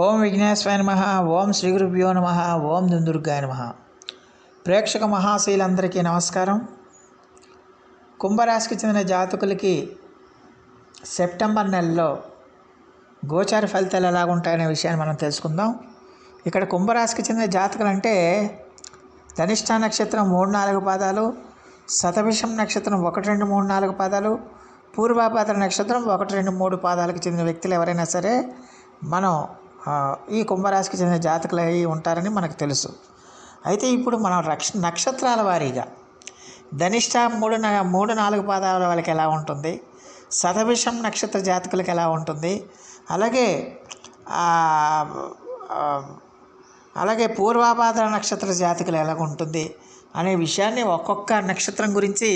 ఓం విఘ్నేశ్వరాయ నమ ఓం శ్రీ గురుభ్యో నమ ఓం దుందుర్గాయ నమ. ప్రేక్షక మహాశీలందరికీ నమస్కారం. కుంభరాశికి చెందిన జాతకులకి సెప్టెంబర్ నెలలో గోచార ఫలితాలు ఎలా ఉంటాయనే విషయాన్ని మనం తెలుసుకుందాం. ఇక్కడ కుంభరాశికి చెందిన జాతకులు అంటే ధనిష్ట నక్షత్రం మూడు నాలుగు పాదాలు శతభిషం నక్షత్రం ఒకటి రెండు మూడు నాలుగు పాదాలు పూర్వాపాద నక్షత్రం ఒకటి రెండు మూడు పాదాలకు చెందిన వ్యక్తులు ఎవరైనా సరే మనం ఈ కుంభరాశికి చెందిన జాతకులు అయి ఉంటారని మనకు తెలుసు. అయితే ఇప్పుడు మనం రక్ష నక్షత్రాల వారీగా ధనిష్ట మూడు మూడు నాలుగు పాదాల వాళ్ళకి ఎలా ఉంటుంది? శతభిషం నక్షత్ర జాతకులకు ఎలా ఉంటుంది? అలాగే అలాగే పూర్వాపాద నక్షత్ర జాతకులు ఎలా ఉంటుంది అనే విషయాన్ని ఒక్కొక్క నక్షత్రం గురించి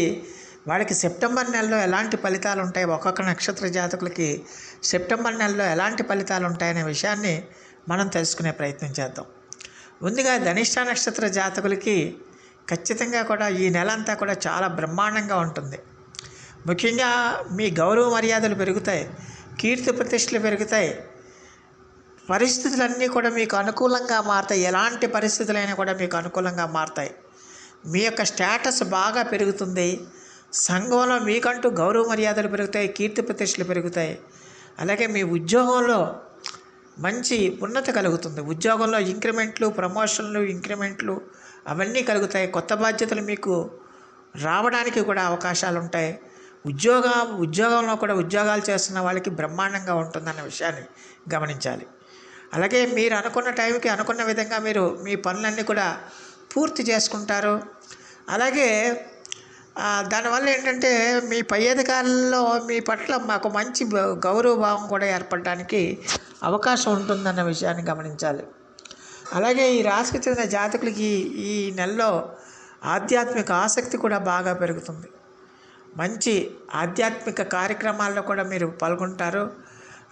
వాళ్ళకి సెప్టెంబర్ నెలలో ఎలాంటి ఫలితాలు ఉంటాయి? ఒక్కొక్క నక్షత్ర జాతకులకి సెప్టెంబర్ నెలలో ఎలాంటి ఫలితాలు ఉంటాయనే విషయాన్ని మనం తెలుసుకునే ప్రయత్నం చేద్దాం. ముందుగా ధనిష్ట నక్షత్ర జాతకులకి ఖచ్చితంగా కూడా ఈ నెల అంతా కూడా చాలా బ్రహ్మాండంగా ఉంటుంది. ముఖ్యంగా మీ గౌరవ మర్యాదలు పెరుగుతాయి కీర్తి ప్రతిష్టలు పెరుగుతాయి. పరిస్థితులన్నీ కూడా మీకు అనుకూలంగా మారుతాయి. ఎలాంటి పరిస్థితులైనా కూడా మీకు అనుకూలంగా మారుతాయి. మీ యొక్క స్టేటస్ బాగా పెరుగుతుంది. సంఘంలో మీకంటూ గౌరవ మర్యాదలు పెరుగుతాయి కీర్తి ప్రతిష్టలు పెరుగుతాయి. అలాగే మీ ఉద్యోగంలో మంచి ఉన్నత కలుగుతుంది. ఉద్యోగంలో ఇంక్రిమెంట్లు ప్రమోషన్లు ఇంక్రిమెంట్లు అవన్నీ కలుగుతాయి. కొత్త బాధ్యతలు మీకు రావడానికి కూడా అవకాశాలు ఉంటాయి. ఉద్యోగ ఉద్యోగంలో కూడా ఉద్యోగాలు చేస్తున్న వాళ్ళకి బ్రహ్మాండంగా ఉంటుందన్న విషయాన్ని గమనించాలి. అలాగే మీరు అనుకున్న టైంకి అనుకున్న విధంగా మీరు మీ పనులన్నీ కూడా పూర్తి చేసుకుంటారు. అలాగే దానివల్ల ఏంటంటే మీ పై అధికారుల్లో మీ పట్ల మాకు మంచి బ- గౌరవ భావం కూడా ఏర్పడడానికి అవకాశం ఉంటుందన్న విషయాన్ని గమనించాలి. అలాగే ఈ రాశికి చెందిన జాతకులకి ఈ నెలలో ఆధ్యాత్మిక ఆసక్తి కూడా బాగా పెరుగుతుంది. మంచి ఆధ్యాత్మిక కార్యక్రమాల్లో కూడా మీరు పాల్గొంటారు.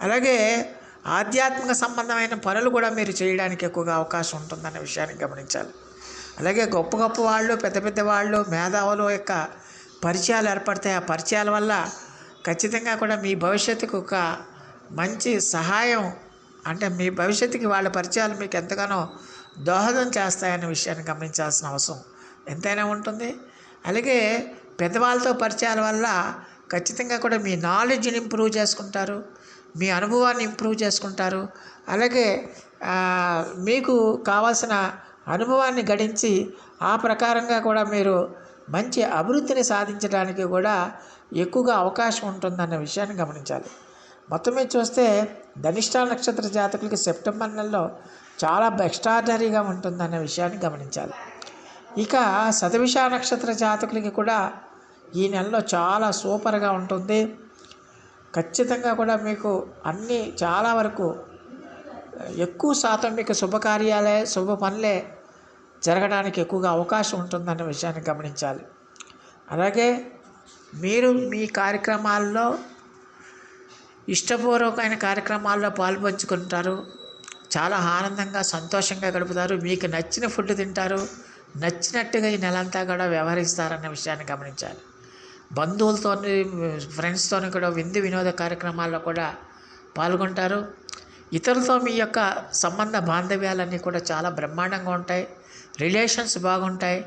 అలాగే ఆధ్యాత్మిక సంబంధమైన పనులు కూడా మీరు చేయడానికి ఎక్కువగా అవకాశం ఉంటుందన్న విషయాన్ని గమనించాలి. అలాగే గొప్ప గొప్ప వాళ్ళు పెద్ద పెద్ద వాళ్ళు మేధావుల యొక్క పరిచయాలు ఏర్పడతాయి. ఆ పరిచయాల వల్ల ఖచ్చితంగా కూడా మీ భవిష్యత్తుకు ఒక మంచి సహాయం అంటే మీ భవిష్యత్తుకి వాళ్ళ పరిచయాలు మీకు ఎంతగానో దోహదం చేస్తాయనే విషయాన్ని గమనించాల్సిన అవసరం ఎంతైనా ఉంటుంది. అలాగే పెద్దవాళ్ళతో పరిచయాల వల్ల ఖచ్చితంగా కూడా మీ నాలెడ్జ్ని ఇంప్రూవ్ చేసుకుంటారు మీ అనుభవాన్ని ఇంప్రూవ్ చేసుకుంటారు. అలాగే మీకు కావాల్సిన అనుభవాన్ని గడించి ఆ ప్రకారంగా కూడా మీరు మంచి అభివృద్ధిని సాధించడానికి కూడా ఎక్కువగా అవకాశం ఉంటుందన్న విషయాన్ని గమనించాలి. మొత్తం మీద చూస్తే ధనిష్ట నక్షత్ర జాతకులకి సెప్టెంబర్ నెలలో చాలా ఎక్స్ట్రాడనరీగా ఉంటుందన్న విషయాన్ని గమనించాలి. ఇక సతవిష నక్షత్ర జాతకులకి కూడా ఈ నెలలో చాలా సూపర్గా ఉంటుంది. ఖచ్చితంగా కూడా మీకు అన్నీ చాలా వరకు ఎక్కువ శాతం మీకు శుభకార్యాలే శుభ పనులే జరగడానికి ఎక్కువగా అవకాశం ఉంటుందన్న విషయాన్ని గమనించాలి. అలాగే మీరు మీ కార్యక్రమాల్లో ఇష్టపూర్వకమైన కార్యక్రమాల్లో పాల్పంచుకుంటారు. చాలా ఆనందంగా సంతోషంగా గడుపుతారు. మీకు నచ్చిన ఫుడ్ తింటారు. నచ్చినట్టుగా ఈ నెలంతా కూడా వ్యవహరిస్తారన్న విషయాన్ని గమనించాలి. బంధువులతో ఫ్రెండ్స్తో కూడా విందు వినోద కార్యక్రమాల్లో కూడా పాల్గొంటారు. ఇతరులతో మీ యొక్క సంబంధ బాంధవ్యాలన్నీ కూడా చాలా బ్రహ్మాండంగా ఉంటాయి. రిలేషన్స్ బాగుంటాయి.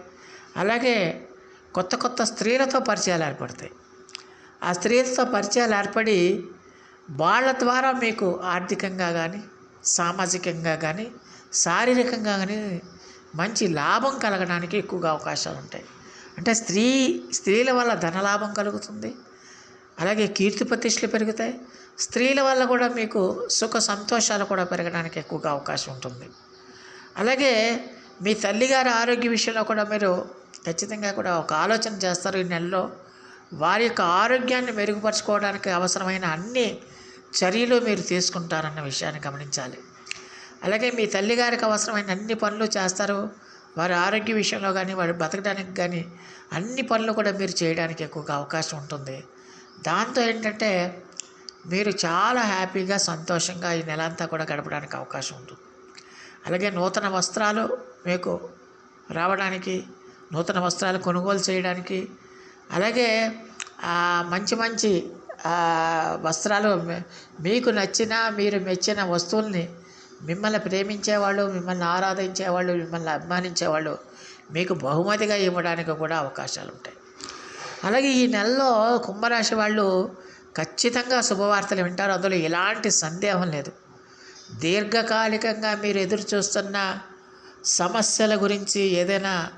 అలాగే కొత్త కొత్త స్త్రీలతో పరిచయాలు ఏర్పడతాయి. ఆ స్త్రీలతో పరిచయాలు ఏర్పడి వాళ్ళ ద్వారా మీకు ఆర్థికంగా కానీ సామాజికంగా కానీ శారీరకంగా కానీ మంచి లాభం కలగడానికి ఎక్కువగా అవకాశాలు ఉంటాయి. అంటే స్త్రీ స్త్రీల వల్ల ధనలాభం కలుగుతుంది. అలాగే కీర్తి ప్రతిష్టలు పెరుగుతాయి. స్త్రీల వల్ల కూడా మీకు సుఖ సంతోషాలు కూడా పెరగడానికి ఎక్కువగా అవకాశం ఉంటుంది. అలాగే మీ తల్లిగారి ఆరోగ్య విషయంలో కూడా మీరు ఖచ్చితంగా కూడా ఒక ఆలోచన చేస్తారు ఈ నెలలో. వారి యొక్క ఆరోగ్యాన్ని మెరుగుపరచుకోవడానికి అవసరమైన అన్ని చర్యలు మీరు తీసుకుంటారన్న విషయాన్ని గమనించాలి. అలాగే మీ తల్లిగారికి అవసరమైన అన్ని పనులు చేస్తారు. వారి ఆరోగ్య విషయంలో కానీ వారి బతకడానికి కానీ అన్ని పనులు కూడా మీరు చేయడానికి ఎక్కువగా అవకాశం ఉంటుంది. దాంతో ఏంటంటే మీరు చాలా హ్యాపీగా సంతోషంగా ఈ నెల అంతా కూడా గడపడానికి అవకాశం ఉంటుంది. అలాగే నూతన వస్త్రాలు మీకు రావడానికి నూతన వస్త్రాలు కొనుగోలు చేయడానికి అలాగే మంచి మంచి వస్త్రాలు మీకు నచ్చిన మీరు మెచ్చిన వస్తువుల్ని మిమ్మల్ని ప్రేమించేవాళ్ళు మిమ్మల్ని ఆరాధించేవాళ్ళు మిమ్మల్ని అభిమానించేవాళ్ళు మీకు బహుమతిగా ఇవ్వడానికి కూడా అవకాశాలు ఉంటాయి. అలాగే ఈ నెలలో కుంభరాశి వాళ్ళు ఖచ్చితంగా శుభవార్తలు వింటారు. అందులో ఎలాంటి సందేహం లేదు. దీర్ఘకాలికంగా మీరు ఎదురు చూస్తున్న సమస్యల గురించి ఏదైనా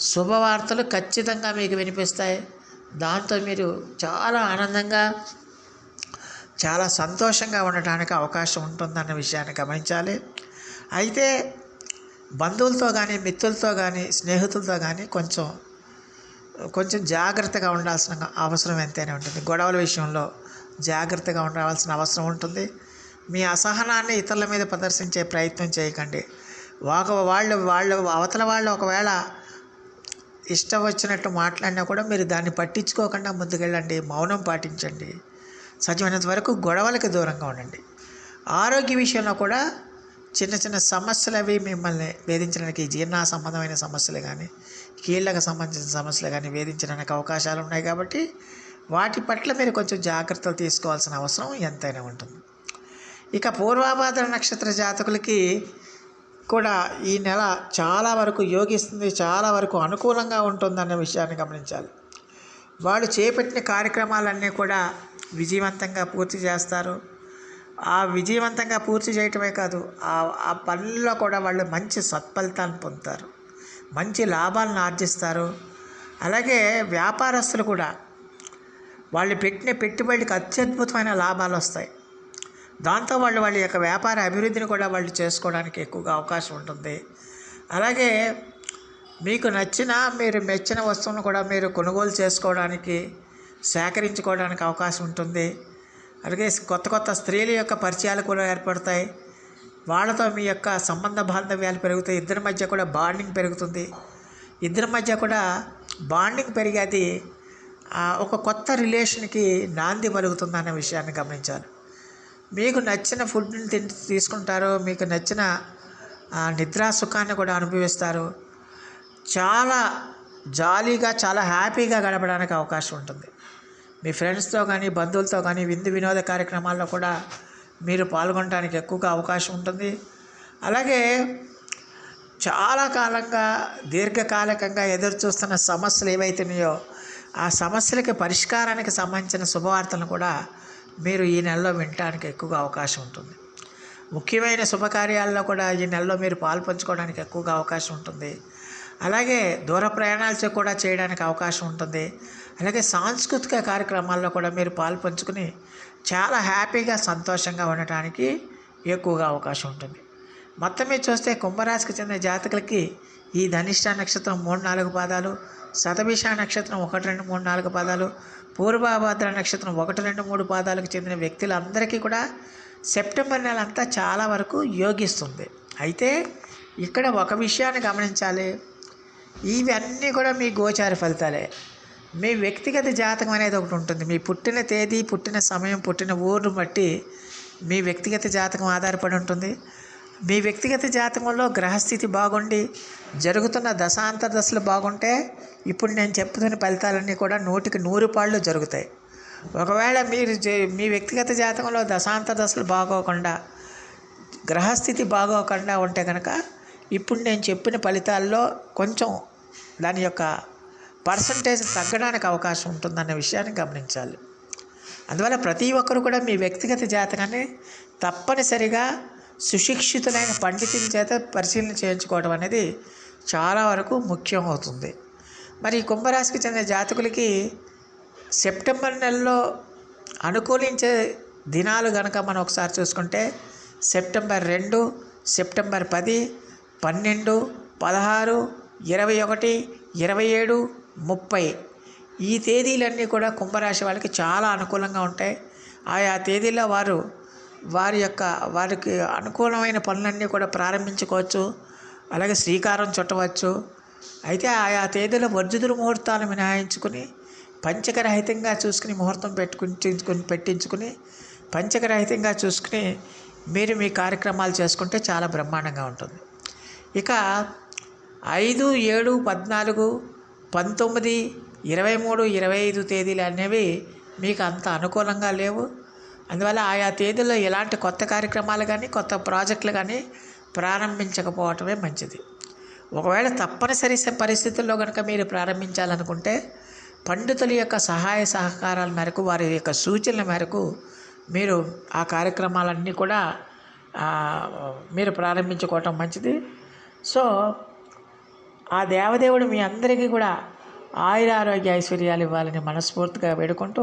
శుభవార్తలు ఖచ్చితంగా మీకు వినిపిస్తాయి. దాంతో మీరు చాలా ఆనందంగా చాలా సంతోషంగా ఉండటానికి అవకాశం ఉంటుందన్న విషయాన్ని గమనించాలి. అయితే బంధువులతో కానీ మిత్రులతో కానీ స్నేహితులతో కానీ కొంచెం కొంచెం జాగ్రత్తగా ఉండాల్సిన అవసరం ఎంతైనా ఉంటుంది. గొడవల విషయంలో జాగ్రత్తగా ఉండవలసిన అవసరం ఉంటుంది. మీ అసహనాన్ని ఇతరుల మీద ప్రదర్శించే ప్రయత్నం చేయకండి. ఒక వాళ్ళు వాళ్ళు అవతల వాళ్ళు ఒకవేళ ఇష్టం వచ్చినట్టు మాట్లాడినా కూడా మీరు దాన్ని పట్టించుకోకుండా ముందుకెళ్ళండి. మౌనం పాటించండి. సాధ్యమైనంత వరకు గొడవలకు దూరంగా ఉండండి. ఆరోగ్య విషయంలో కూడా చిన్న చిన్న సమస్యలు అవి మిమ్మల్ని వేధించడానికి జీర్ణ సంబంధమైన సమస్యలు కానీ కీళ్ళకు సంబంధించిన సమస్యలు కానీ వేధించడానికి అవకాశాలు ఉన్నాయి కాబట్టి వాటి పట్ల మీరు కొంచెం జాగ్రత్తలు తీసుకోవాల్సిన అవసరం ఎంతైనా ఉంటుంది. ఇక పూర్వాభాద్ర నక్షత్ర జాతకులకి కూడా ఈ నెల చాలా వరకు యోగిస్తుంది చాలా వరకు అనుకూలంగా ఉంటుందన్న విషయాన్ని గమనించాలి. వాళ్ళు చేపట్టిన కార్యక్రమాలన్నీ కూడా విజయవంతంగా పూర్తి చేస్తారు. ఆ విజయవంతంగా పూర్తి చేయటమే కాదు ఆ ఆ పనుల్లో కూడా వాళ్ళు మంచి సత్ఫలితాన్ని పొందుతారు. మంచి లాభాలను ఆర్జిస్తారు. అలాగే వ్యాపారస్తులు కూడా వాళ్ళు పెట్టిన పెట్టుబడికి అత్యద్భుతమైన లాభాలు వస్తాయి. దాంతో వాళ్ళు వాళ్ళ యొక్క వ్యాపార అభివృద్ధిని కూడా వాళ్ళు చేసుకోవడానికి ఎక్కువగా అవకాశం ఉంటుంది. అలాగే మీకు నచ్చిన మీరు మెచ్చిన వస్తువును కూడా మీరు కొనుగోలు చేసుకోవడానికి సేకరించుకోవడానికి అవకాశం ఉంటుంది. అలాగే కొత్త కొత్త స్త్రీల యొక్క పరిచయాలు కూడా ఏర్పడతాయి. వాళ్ళతో మీ యొక్క సంబంధ బాంధవ్యాలు పెరుగుతాయి. ఇద్దరి మధ్య కూడా బాండింగ్ పెరుగుతుంది. ఇద్దరి మధ్య కూడా బాండింగ్ పెరిగేది ఒక కొత్త రిలేషన్కి నాంది పలుకుతుంది అనే విషయాన్ని గమనించాలి. మీకు నచ్చిన ఫుడ్ని తిన్ తీసుకుంటారు మీకు నచ్చిన ఆ, నిద్రా సుఖాన్ని కూడా అనుభవిస్తారు. చాలా జాలీగా చాలా హ్యాపీగా గడపడానికి అవకాశం ఉంటుంది. మీ ఫ్రెండ్స్తో కానీ బంధువులతో కానీ విందు వినోద కార్యక్రమాల్లో కూడా మీరు పాల్గొనడానికి ఎక్కువగా అవకాశం ఉంటుంది. అలాగే చాలా కాలంగా దీర్ఘకాలికంగా ఎదురు చూస్తున్న సమస్యలు ఏవైతున్నాయో ఆ సమస్యలకి పరిష్కారానికి సంబంధించిన శుభవార్తలను కూడా మీరు ఈ నెలలో వినటానికి ఎక్కువగా అవకాశం ఉంటుంది. ముఖ్యమైన శుభకార్యాల్లో కూడా ఈ నెలలో మీరు పాల్పంచుకోవడానికి ఎక్కువగా అవకాశం ఉంటుంది. అలాగే దూర ప్రయాణాలు కూడా చేయడానికి అవకాశం ఉంటుంది. అలాగే సాంస్కృతిక కార్యక్రమాల్లో కూడా మీరు పాల్పంచుకుని చాలా హ్యాపీగా సంతోషంగా ఉండటానికి ఎక్కువగా అవకాశం ఉంటుంది. మొత్తం మీద చూస్తే కుంభరాశికి చెందిన జాతకులకి ఈ ధనిష్ట నక్షత్రం మూడు నాలుగు పాదాలు శతభిష నక్షత్రం ఒకటి రెండు మూడు నాలుగు పాదాలు పూర్వభద్ర నక్షత్రం ఒకటి రెండు మూడు పాదాలకు చెందిన వ్యక్తులందరికీ కూడా సెప్టెంబర్ నెల అంతా చాలా వరకు యోగిస్తుంది. అయితే ఇక్కడ ఒక విషయాన్ని గమనించాలి. ఇవన్నీ కూడా మీ గోచార ఫలితాలే. మీ వ్యక్తిగత జాతకం అనేది ఒకటి ఉంటుంది. మీ పుట్టిన తేదీ పుట్టిన సమయం పుట్టిన ఊరు బట్టి మీ వ్యక్తిగత జాతకం ఆధారపడి ఉంటుంది. మీ వ్యక్తిగత జాతకంలో గ్రహస్థితి బాగుండి జరుగుతున్న దశాంతర దశలు బాగుంటే ఇప్పుడు నేను చెప్తున్న ఫలితాలన్నీ కూడా నూటికి నూరు పాళ్ళు జరుగుతాయి. ఒకవేళ మీరు మీ వ్యక్తిగత జాతకంలో దశాంతర దశలు బాగోకుండా గ్రహస్థితి బాగోకుండా ఉంటే కనుక ఇప్పుడు నేను చెప్పిన ఫలితాల్లో కొంచెం దాని యొక్క పర్సంటేజ్ తగ్గడానికి అవకాశం ఉంటుందన్న విషయాన్ని గమనించాలి. అందువల్ల ప్రతి ఒక్కరు కూడా మీ వ్యక్తిగత జాతకాన్ని తప్పనిసరిగా సుశిక్షితులైన పండితుల చేత పరిశీలన చేయించుకోవడం అనేది చాలా వరకు ముఖ్యం అవుతుంది మరి కుంభరాశికి చెందిన జాతకులకి సెప్టెంబర్ నెలలో అనుకూలించే దినాలు కనుక మనం ఒకసారి చూసుకుంటే సెప్టెంబర్ రెండు సెప్టెంబర్ పది పన్నెండు పదహారు ఇరవై ఒకటి ఇరవై ఏడు ముప్పై ఈ తేదీలన్నీ కూడా కుంభరాశి వాళ్ళకి చాలా అనుకూలంగా ఉంటాయి. ఆయా తేదీల్లో వారు వారి యొక్క వారికి అనుకూలమైన పనులన్నీ కూడా ప్రారంభించుకోవచ్చు. అలాగే శ్రీకారం చుట్టవచ్చు. అయితే ఆయా తేదీలో వర్జుదుల ముహూర్తాలు మినహాయించుకుని పంచకరహితంగా చూసుకుని ముహూర్తం పెట్టుకుని పెట్టించుకుని పంచకరహితంగా చూసుకుని మీరు మీ కార్యక్రమాలు చేసుకుంటే చాలా బ్రహ్మాండంగా ఉంటుంది. ఇక ఐదు ఏడు పద్నాలుగు పంతొమ్మిది ఇరవై మూడు ఇరవై ఐదు తేదీలు అనేవి మీకు అంత అనుకూలంగా లేవు. అందువల్ల ఆయా తేదీల్లో ఎలాంటి కొత్త కార్యక్రమాలు కానీ కొత్త ప్రాజెక్టులు కానీ ప్రారంభించకపోవటమే మంచిది. ఒకవేళ తప్పనిసరి పరిస్థితుల్లో కనుక మీరు ప్రారంభించాలనుకుంటే పండితుల యొక్క సహాయ సహకారాల మేరకు వారి యొక్క సూచనల మేరకు మీరు ఆ కార్యక్రమాలన్నీ కూడా మీరు ప్రారంభించుకోవటం మంచిది. సో ఆ దేవదేవుడు మీ అందరికీ కూడా ఆయుర ఆరోగ్య ఐశ్వర్యాలు ఇవ్వాలని మనస్ఫూర్తిగా వేడుకుంటూ